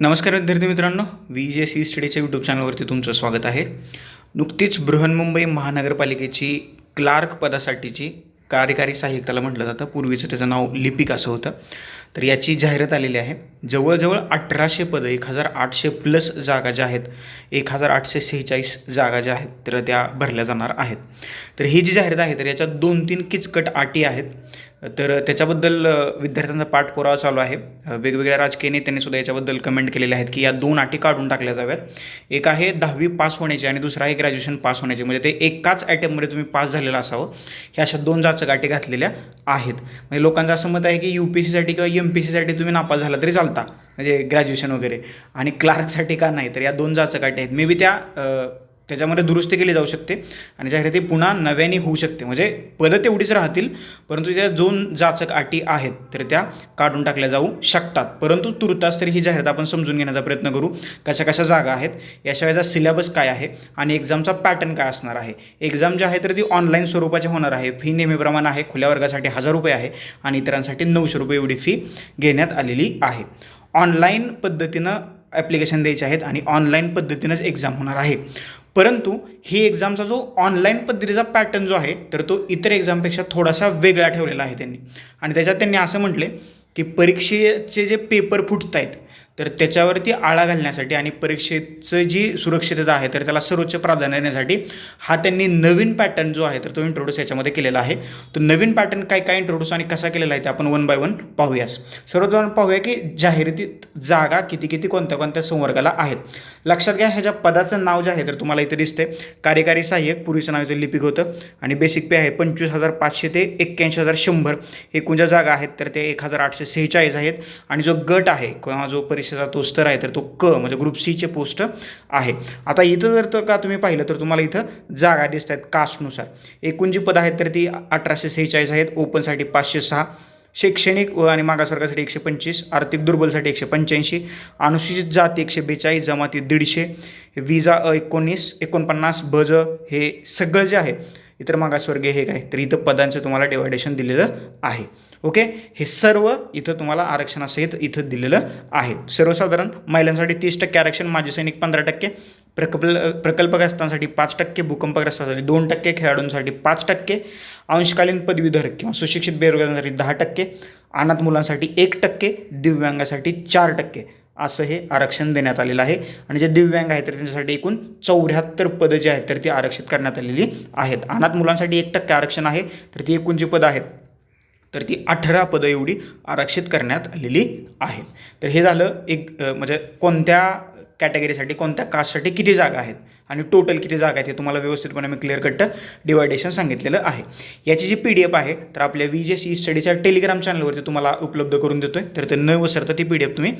नमस्कार विद्यार्थी मित्रांनो व्ही जे सी स्टडीच्या यूट्यूब चॅनलवरती तुमचं स्वागत आहे. नुकतीच बृहन्मुंबई महानगरपालिकेची क्लार्क पदासाठीची कार्यकारी सहाय्यक त्याला म्हटलं जातं. पूर्वीचं त्याचं नाव लिपिक असं होतं. तर याची जाहिरात आलेली आहे. जवळजवळ अठराशे पदं एक हजार आठशे प्लस जागा ज्या आहेत एक हजार आठशे सेहेचाळीस जागा ज्या आहेत तर त्या भरल्या जाणार आहेत. तर ही जी जाहिरात आहे तर याच्यात दोन तीन किचकट अटी आहेत. तर त्याच्याबद्दल विद्यार्थ्यांचा पाठपुरावा चालू आहे. वेगवेगळ्या राजकीय नेत्यांनी सुद्धा याच्याबद्दल कमेंट केलेले आहेत की या दोन अटी काढून टाकल्या जाव्यात. एक आहे दहावी पास होण्याची आणि दुसरा आहे ग्रॅज्युएशन पास होण्याची. म्हणजे ते एकाच आयटममध्ये तुम्ही पास झालेलं असावं. ह्या अशा दोन जाचक अटी घातलेल्या आहेत. म्हणजे लोकांचं असं मत आहे की यू पी सीसाठी किंवा एम पी सीसाठी तुम्ही नापास झाला तरी चालता. म्हणजे ग्रॅज्युएशन वगैरे. आणि क्लार्कसाठी का नाही? तर या दोन जाचक अटी आहेत. मे बी त्या त्याच्यामध्ये दुरुस्ती केली जाऊ शकते आणि जाहिराती पुन्हा नव्याने होऊ शकते. म्हणजे पदं तेवढीच राहतील परंतु त्या दोन जाचक अटी आहेत तर त्या काढून टाकल्या जाऊ शकतात. परंतु तुर्तास तरी ही जाहिरात आपण समजून घेण्याचा प्रयत्न करू कशा कशा जागा आहेत याशिवायचा सिलेबस काय आहे आणि एक्झामचा पॅटर्न काय असणार आहे. एक्झाम जी आहे तर ती ऑनलाईन स्वरूपाची होणार आहे. फी नेहमीप्रमाणे आहे खुल्या वर्गासाठी हजार रुपये आहे आणि इतरांसाठी नऊशे रुपये एवढी फी घेण्यात आलेली आहे. ऑनलाईन पद्धतीनं ॲप्लिकेशन द्यायचे आहेत आणि ऑनलाईन पद्धतीनंच एक्झाम होणार आहे. परंतु ही एक्झामचा जो ऑनलाईन पद्धतीचा पॅटर्न जो आहे तर तो इतर एक्झामपेक्षा थोडासा वेगळा ठेवलेला आहे त्यांनी. आणि त्याच्यात त्यांनी असं म्हटले की परीक्षेचे जे पेपर फुटत आहेत तर त्याच्यावरती आळा घालण्यासाठी आणि परीक्षेचं जी सुरक्षितता आहे तर त्याला सर्वोच्च प्राधान्य देण्यासाठी हा त्यांनी नवीन पॅटर्न जो आहे तर तो इंट्रोड्यूस याच्यामध्ये केलेला आहे. तो नवीन पॅटर्न काय काय इंट्रोड्यूस आणि कसा केलेला आहे ते आपण वन बाय वन पाहूयास. सर्वप्रथम पाहूया की जाहिरातीत जागा किती किती कोणत्या कोणत्या संवर्गाला आहेत. लक्षात घ्या ह्याच्या पदाचं नाव जे आहे तर तुम्हाला इथे दिसते कार्यकारी सहाय्यक पूर्वीचं नाव इथे लिपिक होतं. आणि बेसिक पे आहे पंचवीस हजार पाचशे ते एक्क्याऐंशी हजार शंभर. एकूण ज्या जागा आहेत तर ते एक हजार आठशे सेहेचाळीस आहेत. आणि जो गट आहे किंवा जो परीक्षेचा तो स्तर आहे तर तो क म्हणजे ग्रुप सीचे पोस्ट आहे. आता इथं जर तर का तुम्ही पाहिलं तर तुम्हाला इथं जागा दिसत आहेत कास्टनुसार. एकूण जी पदं आहेत तर ती अठराशे सेहेचाळीस आहेत ओपनसाठी पाचशे सहा शैक्षणिक व आणि मागासवर्गासाठी एकशे पंचवीस आर्थिक दुर्बलसाठी एकशे पंच्याऐंशी अनुसूचित जाती एकशे बेचाळीस जमाती दीडशे विजा अ एकोणीस एकोणपन्नास भज हे सगळं जे आहे इतर मागासवर्गीय हे काय तर इथं पदांचं तुम्हाला डिवायडेशन दिलेलं आहे. ओके? हे सर्व इथं तुम्हाला आरक्षणासहित इथं दिलेलं आहे. सर्वसाधारण महिलांसाठी तीस टक्के आरक्षण माजी सैनिक पंधरा टक्के प्रकल्प प्रकल्पग्रस्तांसाठी पाच टक्के भूकंपग्रस्तांसाठी दोन टक्के खेळाडूंसाठी पाच टक्के अंशकालीन पदवीधर किंवा सुशिक्षित बेरोजगारांसाठी दहा टक्के अनाथ मुलांसाठी एक टक्के दिव्यांगासाठी चार टक्के असं हे आरक्षण देण्यात आलेलं आहे. आणि जे दिव्यांग आहेत तर त्यांच्यासाठी एकूण चौऱ्याहत्तर पदं जी आहेत तर ती आरक्षित करण्यात आलेली आहेत. अनाथ मुलांसाठी एक टक्के आरक्षण आहे तर ती एकूण जी पदं आहेत. तर ती अठरा पदं एवढी आरक्षित करण्यात आलेली आहेत. तर हे झालं एक म्हणजे कोणत्या कॅटेगरीसाठी कोणत्या कास्टसाठी किती जागा आहेत आणि टोटल किती जागा आहेत हे तुम्हाला व्यवस्थितपणे मी क्लिअर कट डिवायडेशन सांगितलेलं आहे. याची जी पी डी एफ आहे तर आपल्या वी जे सी स्टडीच्या टेलिग्राम चॅनलवरती तुम्हाला उपलब्ध करून देतो आहे तर ते न विसरता ती पी डी एफ तुम्ही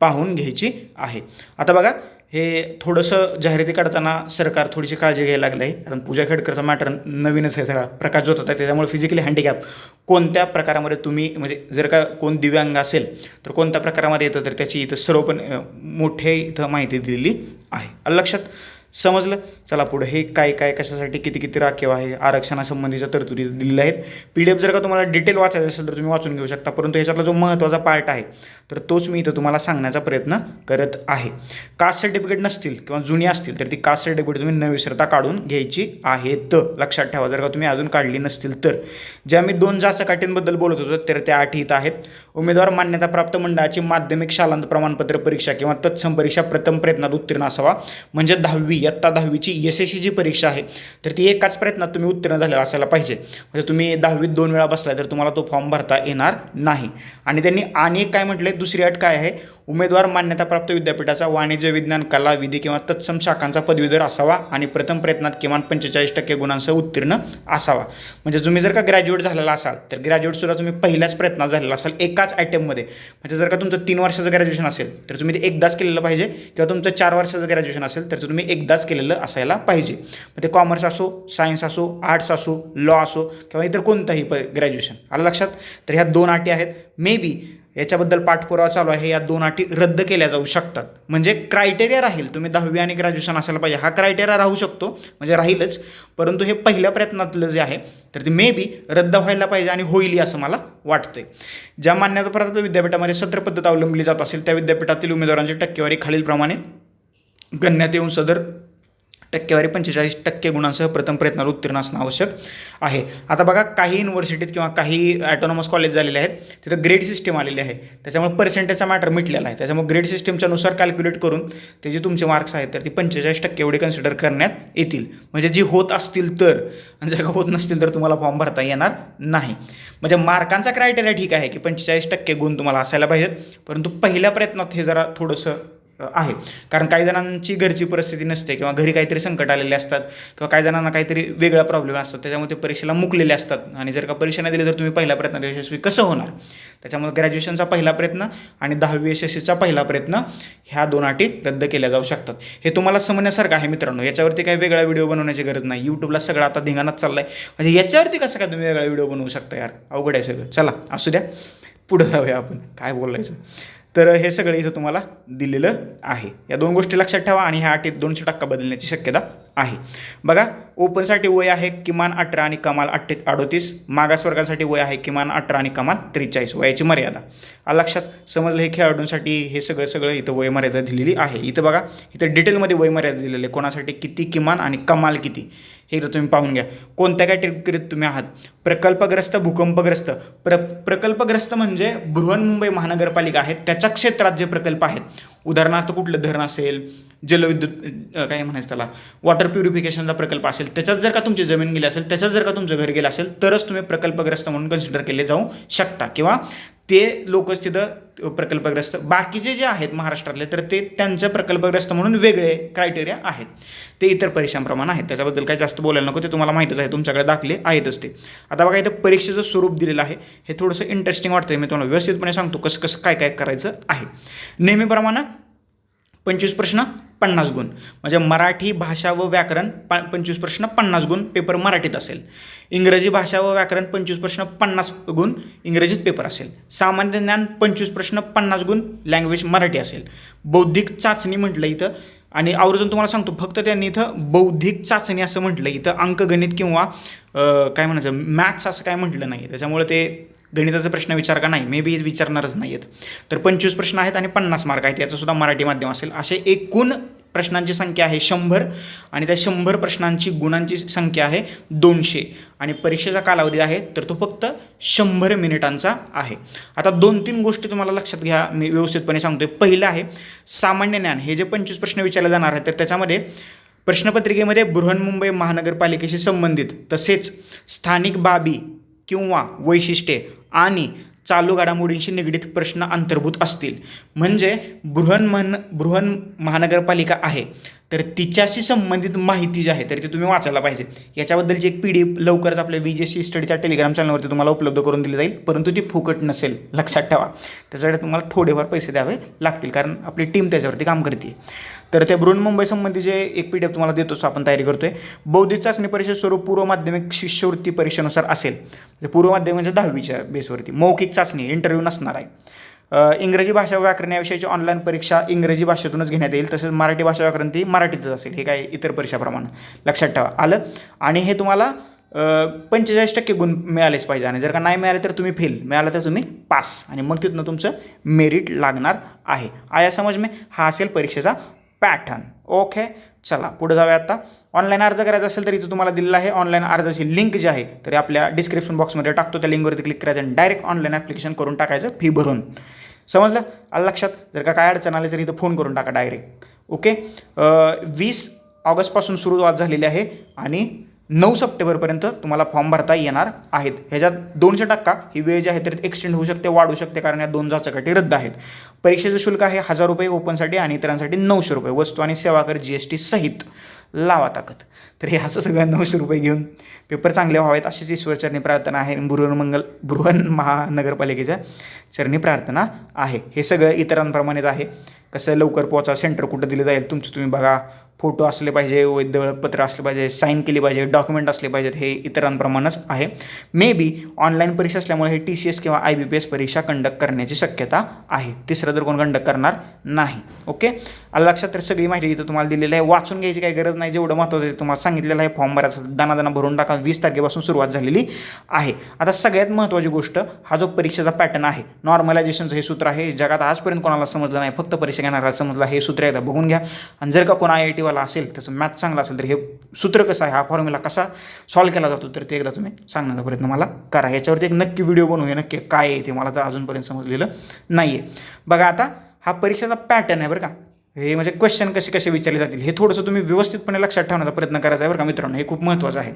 पाहून घ्यायची आहे. आता बघा हे थोडंसं जाहिराती काढताना सरकार थोडीशी काळजी घ्यायला लागलं आहे कारण पूजा खेडकरचा मॅटर नवीनच आहे सगळा. प्रकाश जोत होता त्याच्यामुळे फिजिकली हँडिकॅप कोणत्या प्रकारामध्ये तुम्ही म्हणजे जर का कोण दिव्यांग असेल तर कोणत्या प्रकारामध्ये येतं तर त्याची इथं सर्व पण मोठे इथं माहिती दिलेली आहे. लक्षात? समजलं? चला पुढे हे काय काय कशासाठी किती किती राखीव आहे? आरक्षणासंबंधीच्या तरतुदी दिलेल्या आहेत. पी डी एफ जर का तुम्हाला डिटेल वाचायचं असेल तर तुम्ही वाचून घेऊ शकता. परंतु ह्याच्यातला जो महत्त्वाचा पार्ट आहे तर तोच मी इथं तुम्हाला सांगण्याचा प्रयत्न करत आहे. कास्ट सर्टिफिकेट नसतील किंवा जुनी असतील तर ती कास्ट सर्टिफिकेट तुम्ही न विसरता काढून घ्यायची आहेत. लक्षात ठेवा जर का तुम्ही अजून काढली नसतील तर. ज्या मी दोन जाचकाठींबद्दल बोलत होतो तर त्या आठ इथं आहेत. उमेदवार मान्यताप्राप्त मंडळाची माध्यमिक शालांत प्रमाणपत्र परीक्षा किंवा तत्सम परीक्षा प्रथम प्रयत्नात उत्तीर्ण असावा. म्हणजे दहावी इयत्ता दहावीची एस एस जी परीक्षा आहे तर ती एकाच प्रयत्नात तुम्ही उत्तीर्ण झालेला असायला पाहिजे. म्हणजे तुम्ही दहावीत दोन वेळा बसलाय तर तुम्हाला तो फॉर्म भरता येणार नाही. आणि त्यांनी आणि एक काय म्हटले दुसरी अट काय आहे उमेदवार मान्यताप्राप्त विद्यापीठाचा वाणिज्य विज्ञान कला विधी किंवा तत्सम शाखांचा पदवीधर असावा आणि प्रथम प्रयत्नात किमान पंचेचाळीस टक्के गुणांसह उत्तीर्ण असावा. म्हणजे तुम्ही जर का ग्रॅज्युएट झालेला असाल तर ग्रॅज्युएटसुद्धा तुम्ही पहिल्याच प्रयत्नात झालेला असाल एकाच आयटममध्ये म्हणजे जर का तुमचं तीन वर्षाचं ग्रॅज्युएशन असेल तर तुम्ही ते एकदाच केलेलं पाहिजे किंवा तुमचं चार वर्षाचं ग्रॅज्युएशन असेल तर तुम्ही एकदाच केलेलं असायला पाहिजे. मग ते कॉमर्स असो सायन्स असो आर्ट्स असो लॉ असो किंवा इतर कोणताही प ग्रॅज्युएशन आलं लक्षात? तर ह्या दोन अटी आहेत. मे बी याच्याबद्दल पाठपुरावा चालू आहे. या दोन अटी रद्द केल्या जाऊ शकतात. म्हणजे क्रायटेरिया राहील. तुम्ही दहावी आणि ग्रॅज्युएशन असायला पाहिजे. हा क्रायटेरिया राहू शकतो. म्हणजे राहीलच. परंतु हे पहिल्या प्रयत्नातलं जे आहे तर ते मे बी रद्द व्हायला पाहिजे आणि होईल असं मला वाटतंय. ज्या मान्यताप्राप्त विद्यापीठामध्ये सत्र पद्धत अवलंबली जात असेल त्या विद्यापीठातील उमेदवारांची टक्केवारी खालीलप्रमाणे गणण्यात येऊन सदर टक्केवारी पंचेचाळीस टक्के गुणांसह प्रथम प्रयत्नावर उत्तीर्ण असणं आवश्यक आहे. आता बघा काही युनिव्हर्सिटीत किंवा काही ॲटोनॉमस कॉलेज झालेले आहेत तिथं ग्रेड सिस्टीम आलेली आहे. त्याच्यामुळे पर्सेंटेजचा मॅटर मिटलेला आहे. त्याच्यामुळे ग्रेड सिस्टीमच्यानुसार कॅल्क्युलेट करून ते जे तुमचे मार्क्स आहेत तर ती पंचेचाळीस टक्के एवढे कन्सिडर करण्यात येतील. म्हणजे जी होत असतील तर आणि जर का होत नसतील तर तुम्हाला फॉर्म भरता येणार नाही. म्हणजे मार्कांचा क्रायटेरिया ठीक आहे की पंचेचाळीस टक्के गुण तुम्हाला असायला पाहिजेत परंतु पहिल्या प्रयत्नात हे जरा थोडंसं आहे. कारण काही जणांची घरची परिस्थिती नसते किंवा घरी काहीतरी संकट आलेले असतात किंवा काही जणांना काहीतरी वेगळा प्रॉब्लेम असतात त्याच्यामुळे ते परीक्षेला मुकलेले असतात. आणि जर का परीक्षा नाही दिली तर तुम्ही पहिला प्रयत्न यशस्वी कसं होणार? त्याच्यामुळे ग्रॅज्युएशनचा पहिला प्रयत्न आणि दहावी यशस्वीचा पहिला प्रयत्न ह्या दोन अटी रद्द केल्या जाऊ शकतात. हे तुम्हाला समजण्यासारखं आहे मित्रांनो. याच्यावरती काही वेगळा व्हिडिओ बनवण्याची गरज नाही. यूट्यूबला सगळं आता धिंगाणात चाललं आहे म्हणजे याच्यावरती कसं काय तुम्ही वेगळा व्हिडिओ बनवू शकता यार? अवघड आहे सगळं. चला असू द्या. पुढं जाऊया आपण. काय बोलायचं? तर हे सगळं इथं तुम्हाला दिलेलं आहे. या दोन गोष्टी लक्षात ठेवा आणि ह्या अटीत दोनशे टक्का बदलण्याची शक्यता आहे. बघा ओपनसाठी वय आहे किमान अठरा आणि कमाल अठ्ठे अडोतीस. मागासवर्गासाठी वय आहे किमान अठरा आणि कमाल त्रेचाळीस. वयाची मर्यादा. लक्षात समजलं हे खेळाडूंसाठी हे सगळं सगळं इथं वयमर्यादा दिलेली आहे. इथं बघा इथं डिटेलमध्ये वय मर्यादा दिलेली आहे. कोणासाठी किती किमान आणि कमाल किती? हे इथं तुम्ही पाहून घ्या. कोणत्या कॅटेगरीत तुम्ही आहात? प्रकल्पग्रस्त भूकंपग्रस्त. प्र प्रकल्पग्रस्त म्हणजे बृहन्मुंबई महानगरपालिका आहे त्याच्या क्षेत्रात जे प्रकल्प आहेत. उदाहरणार्थ कुठलं धरण असेल जलविद्युत काय म्हणायचं त्याला? वॉटर प्युरिफिकेशनचा प्रकल्प असेल. त्याच्यात जर का तुमची जमीन गेली असेल त्याच्यात जर का तुमचं घर गेलं असेल तरच तुम्ही प्रकल्पग्रस्त म्हणून कन्सिडर केले जाऊ शकता. किंवा ते लोकच तिथं प्रकल्पग्रस्त. बाकीचे जे आहेत महाराष्ट्रातले तर ते त्यांचं प्रकल्पग्रस्त म्हणून वेगळे क्रायटेरिया आहेत. ते इतर परीक्षांप्रमाणे आहेत. त्याच्याबद्दल काही जास्त बोलायला नको ते तुम्हाला माहीतच आहे. तुमच्याकडे दाखले आहेतच ते. आता बघा इथं परीक्षेचं स्वरूप दिलेलं आहे. हे थोडंसं इंटरेस्टिंग वाटतं मी तुम्हाला व्यवस्थितपणे सांगतो कसं कसं काय काय करायचं आहे. नेहमीप्रमाणे पंचवीस प्रश्न पन्नास गुण. म्हणजे मराठी भाषा व व्याकरण प पंचवीस प्रश्न पन्नास गुण पेपर मराठीत असेल. इंग्रजी भाषा व व्याकरण पंचवीस प्रश्न पन्नास गुण इंग्रजीत पेपर असेल. सामान्य ज्ञान पंचवीस प्रश्न पन्नास गुण लँग्वेज मराठी असेल. बौद्धिक चाचणी म्हटलं इथं. आणि आवर्जून तुम्हाला सांगतो फक्त त्यांनी इथं बौद्धिक चाचणी असं म्हटलं. इथं अंकगणित किंवा काय म्हणायचं मॅथ्स असं काय म्हटलं नाही. त्याच्यामुळे ते गणिताचा प्रश्न विचार का नाही? मे बी विचारणारच नाही आहेत तर पंचवीस प्रश्न आहेत आणि पन्नास मार्क आहेत. याचंसुद्धा मराठी माध्यम असेल. असे एकूण प्रश्नांची संख्या आहे शंभर आणि त्या शंभर प्रश्नांची गुणांची संख्या आहे दोनशे. आणि परीक्षेचा कालावधी आहे तर तो फक्त शंभर मिनिटांचा आहे. आता दोन तीन गोष्टी तुम्हाला लक्षात घ्या. मी व्यवस्थितपणे सांगतोय. पहिलं आहे सामान्य ज्ञान. हे जे पंचवीस प्रश्न विचारले जाणार आहेत तर त्याच्यामध्ये प्रश्नपत्रिकेमध्ये बृहन्मुंबई महानगरपालिकेशी संबंधित तसेच स्थानिक बाबी किंवा वैशिष्ट्ये आणि चालू घडामोडींशी निगडीत प्रश्न अंतर्भूत असतील. म्हणजे बृहन मन बृहन महानगरपालिका आहे. तर तिच्याशी संबंधित माहिती जी आहे तर ती तुम्ही वाचायला पाहिजे. याच्याबद्दलची एक पी डी एफ लवकरच आपल्या वी जे सी स्टडीच्या टेलिग्राम चॅनलवरती तुम्हाला उपलब्ध करून दिली जाईल. परंतु ती फुकट नसेल लक्षात ठेवा. त्याच्यासाठी तुम्हाला थोडेफार पैसे द्यावे लागतील कारण आपली टीम त्याच्यावरती काम करते तर त्या भ्रूण मुंबई संबंधी जे एक पी डी एफ तुम्हाला देतोच आपण तयारी करतोय. बौद्धिक चाचणी परीक्षा स्वरूप पूर्व माध्यमिक शिष्यवृत्ती परीक्षेनुसार असेल. म्हणजे पूर्व माध्यमिकच्या दहावीच्या बेसवरती मौखिक चाचणी इंटरव्ह्यू नसणार आहे. इंग्रजी भाषा व्याकरण याविषयीची ऑनलाईन परीक्षा इंग्रजी भाषेतूनच घेण्यात येईल. तसेच मराठी भाषा व्याकरण ती मराठीतच असेल. हे काय इतर परीक्षाप्रमाणे लक्षात ठेवा. आलं? आणि हे तुम्हाला पंचेचाळीस टक्के गुण मिळालेच पाहिजे. आणि जर का नाही मिळाले तर तुम्ही फेल मिळालं तर तुम्ही पास आणि मग तिथनं तुमचं मेरिट लागणार आहे. आया समज मी हा असेल परीक्षेचा पॅटर्न. ओके? चला पुढे जाऊया आता. ऑनलाईन अर्ज करायचा असेल तर इथं तुम्हाला दिलेलं आहे. ऑनलाईन अर्जाची लिंक जी आहे तरी आपल्या डिस्क्रिप्शन बॉक्समध्ये टाकतो. त्या लिंकवरती क्लिक करायचं आणि डायरेक्ट ऑनलाईन ॲप्लिकेशन करून टाकायचं फी भरून. समजलं? आलं लक्षात? जर का काय अडचण आली तर इथं फोन करून टाका डायरेक्ट ओके? वीस ऑगस्टपासून सुरुवात झालेली आहे आणि नऊ सप्टेंबरपर्यंत तुम्हाला फॉर्म भरता येणार आहेत. ह्याच्यात दोनशे टक्का ही वेळ जी आहे तर एक्सटेंड होऊ शकते वाढू शकते कारण या दोन जाचकाठी रद्द आहेत. परीक्षेचं शुल्क आहे हजार रुपये ओपनसाठी आणि इतरांसाठी नऊशे रुपये. वस्तू आणि सेवा कर जी एस टी सहित लावा ताकद. तर हे असं सगळं नऊशे रुपये घेऊन पेपर चांगले व्हावेत अशीच ईश्वरचरणी प्रार्थना आहे. बृहन्मंगल बृहन महानगरपालिकेच्या चरणी प्रार्थना आहे. हे सगळं इतरांप्रमाणेच आहे. कसं लवकर पोचा सेंटर कुठं दिलं जाईल तुमचं तुम्ही बघा. फोटो असले पाहिजे वैध ओळखपत्र असले पाहिजे साईन केली पाहिजे डॉक्युमेंट असले पाहिजेत हे इतरांप्रमाणेच आहे. मे बी ऑनलाईन परीक्षा असल्यामुळे हे टी सी एस किंवा आय बी पी एस परीक्षा कंडक्ट करण्याची शक्यता आहे. तिसरं तर कोण कंडक्ट करणार नाही. ओके आलं लक्षात तर सगळी माहिती इथं तुम्हाला दिलेली आहे. वाचून घ्यायची काही गरज नाही. जेवढं महत्त्वाचं आहे तुम्हाला सांगितलेलं आहे. फॉर्म भरायचा दानादाना भरून टाका. वीस तारखेपासून सुरुवात झालेली आहे. आता सगळ्यात महत्त्वाची गोष्ट हा जो परीक्षेचा पॅटर्न आहे नॉर्मलायझेशनचं हे सूत्र आहे. जगात आजपर्यंत कोणाला समजलं नाही फक्त परीक्षा घेणाऱ्याला समजलं हे सूत्र एकदा बघून घ्या. आणि जर का कोण आय आय टीवाला असेल त्याचं मॅथ चांगला असेल तर हे सूत्र कसं आहे हा फॉर्म्युला कसा सॉल्व केला जातो तर ते एकदा तुम्ही सांगण्याचा प्रयत्न मला करा. याच्यावरती एक नक्की व्हिडिओ बनवूया नक्की काय आहे ते मला तर अजूनपर्यंत समजलेलं नाही आहे बघा आता हा परीक्षेचा पॅटर्न आहे बरं का. हे म्हणजे क्वेश्चन कसे कसे विचारले जातील हे थोडंसं तुम्ही व्यवस्थितपणे लक्षात ठेवण्याचा प्रयत्न करायचा आहे बरं का मित्रांनो. हे खूप महत्त्वाचं आहे.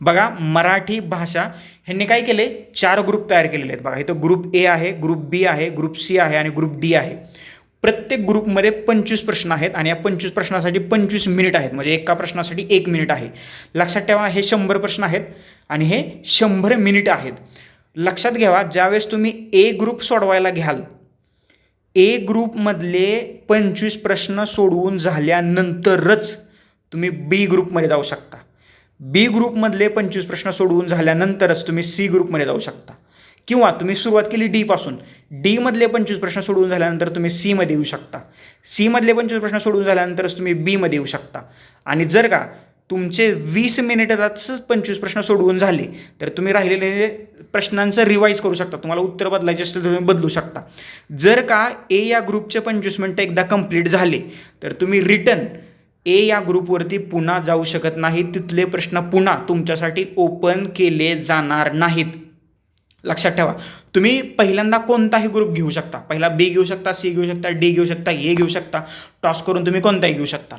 बघा मराठी भाषा ह्यांनी काय केले? चार ग्रुप तयार केलेले आहेत. बघा इथं ग्रुप ए आहे ग्रुप बी आहे ग्रुप सी आहे आणि ग्रुप डी आहे. प्रत्येक ग्रुपमध्ये पंचवीस प्रश्न आहेत आणि या पंचवीस प्रश्नासाठी पंचवीस मिनिट आहेत. म्हणजे एका प्रश्नासाठी एक मिनिट आहे. लक्षात ठेवा हे शंभर प्रश्न आहेत आणि हे शंभर मिनिट आहेत. लक्षात घ्यावा ज्यावेळेस तुम्ही ए ग्रुप सोडवायला घ्याल ए ग्रुपमधले पंचवीस प्रश्न सोडवून झाल्यानंतरच तुम्ही बी ग्रुपमध्ये जाऊ शकता. बी ग्रुपमधले पंचवीस प्रश्न सोडवून झाल्यानंतरच तुम्ही सी ग्रुपमध्ये जाऊ शकता. किंवा तुम्ही सुरुवात केली डीपासून डीमधले पंचवीस प्रश्न सोडवून झाल्यानंतर तुम्ही सीमध्ये येऊ शकता. सीमधले पंचवीस प्रश्न सोडवून झाल्यानंतरच तुम्ही बीमध्ये येऊ शकता. आणि जर का तुमचे वीस मिनिटातच पंचवीस प्रश्न सोडवून झाले तर तुम्ही राहिलेले प्रश्नांचं रिवाईज करू शकता. तुम्हाला उत्तर बदलायचे असेल तर तुम्ही बदलू शकता. जर का ए या ग्रुपचे पंचवीस मिनटं एकदा कंप्लीट झाले तर तुम्ही रिटर्न ए या ग्रुपवरती पुन्हा जाऊ शकत नाही. तिथले प्रश्न पुन्हा तुमच्यासाठी ओपन केले जाणार नाहीत. लक्षात ठेवा. तुम्ही पहिल्यांदा कोणताही ग्रुप घेऊ शकता. पहिला बी घेऊ शकता सी घेऊ शकता डी घेऊ शकता ए घेऊ शकता. टॉस करून तुम्ही कोणताही घेऊ शकता.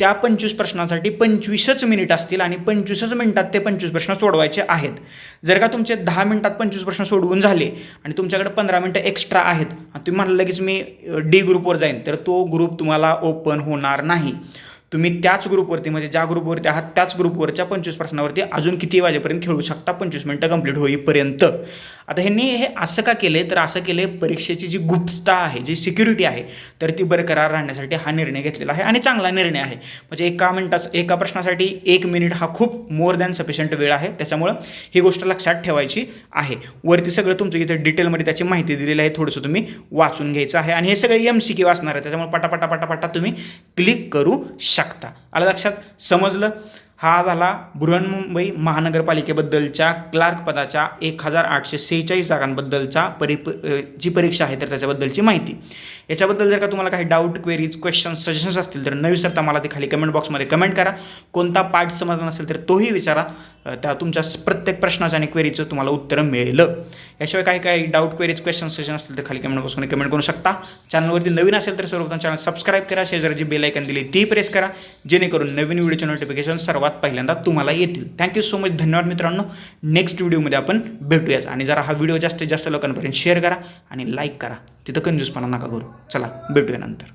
त्या पंचवीस प्रश्नासाठी पंचवीसच मिनिट असतील आणि पंचवीसच मिनिटात ते पंचवीस प्रश्न सोडवायचे आहेत. जर का तुमचे दहा मिनिटात पंचवीस प्रश्न सोडवून झाले आणि तुमच्याकडे पंधरा मिनटं एक्स्ट्रा आहेत आणि तुम्ही म्हणाल लगेच मी डी ग्रुपवर जाईन तर तो ग्रुप तुम्हाला ओपन होणार नाही. तुम्ही त्याच ग्रुपवरती म्हणजे ज्या ग्रुपवरती आहात त्याच ग्रुपवरच्या पंचवीस प्रश्नावरती अजून किती वाजेपर्यंत खेळू शकता? पंचवीस मिनटं कंप्लीट होईपर्यंत. आता ह्यांनी हे असं का केलं तर असं केलं परीक्षेची जी गुप्तता आहे जी सिक्युरिटी आहे तर ती बरकरार राहण्यासाठी हा निर्णय घेतलेला आहे आणि चांगला निर्णय आहे. म्हणजे एका मिनटास एका प्रश्नासाठी एक मिनिट हा खूप मोर दॅन सफिशियंट वेळ आहे. त्याच्यामुळं ही गोष्ट लक्षात ठेवायची आहे. वरती सगळं तुमचं इथे डिटेलमध्ये त्याची माहिती दिलेली आहे थोडंसं तुम्ही वाचून घ्यायचं आहे. आणि हे सगळे एम सी क्यू असणार आहे त्याच्यामुळे पटापटा पटापटा तुम्ही क्लिक करू शकता. आलं लक्षात? समजलं? हा झाला बृहन्मुंबई महानगरपालिकेबद्दलच्या क्लार्क पदाच्या एक हजार आठशे सेहेचाळीस जागांबद्दलचा परी जी परीक्षा आहे तर त्याच्याबद्दलची माहिती. याच्याबद्दल जर का तुम्हाला काही डाऊट क्वेरीज क्वेश्चन सजेशन्स असतील तर न विसरता मला ते खाली कमेंट बॉक्समध्ये कमेंट करा. कोणता पार्ट समजला नसेल तर तोही विचारा. त्या तुमच्या प्रत्येक प्रश्नाचं आणि क्वेरीचं तुम्हाला उत्तर मिळेल. याशिवाय काही काही डाऊट क्वेरीज क्वेश्चन सजेशन असतील तर खाली कमेंट बॉक्समध्ये कमेंट करू शकता. चॅनलवरती नवीन असेल तर सर्वप्रथम चॅनल सबस्क्राईब करा. शेजारी जी बेल आयकन दिली ती प्रेस करा. जेणेकरून नवीन व्हिडिओचे नोटिफिकेशन सर्वात पहिल्यांदा तुम्हाला येतील. थँक्यू सो मच धन्यवाद मित्रांनो. नेक्स्ट व्हिडिओमध्ये आपण भेटूयाच आणि जरा हा व्हिडिओ जास्तीत जास्त लोकांपर्यंत शेअर करा आणि लाईक करा. तिथं कंजूसपणा नका करू. चला भेटूया नंतर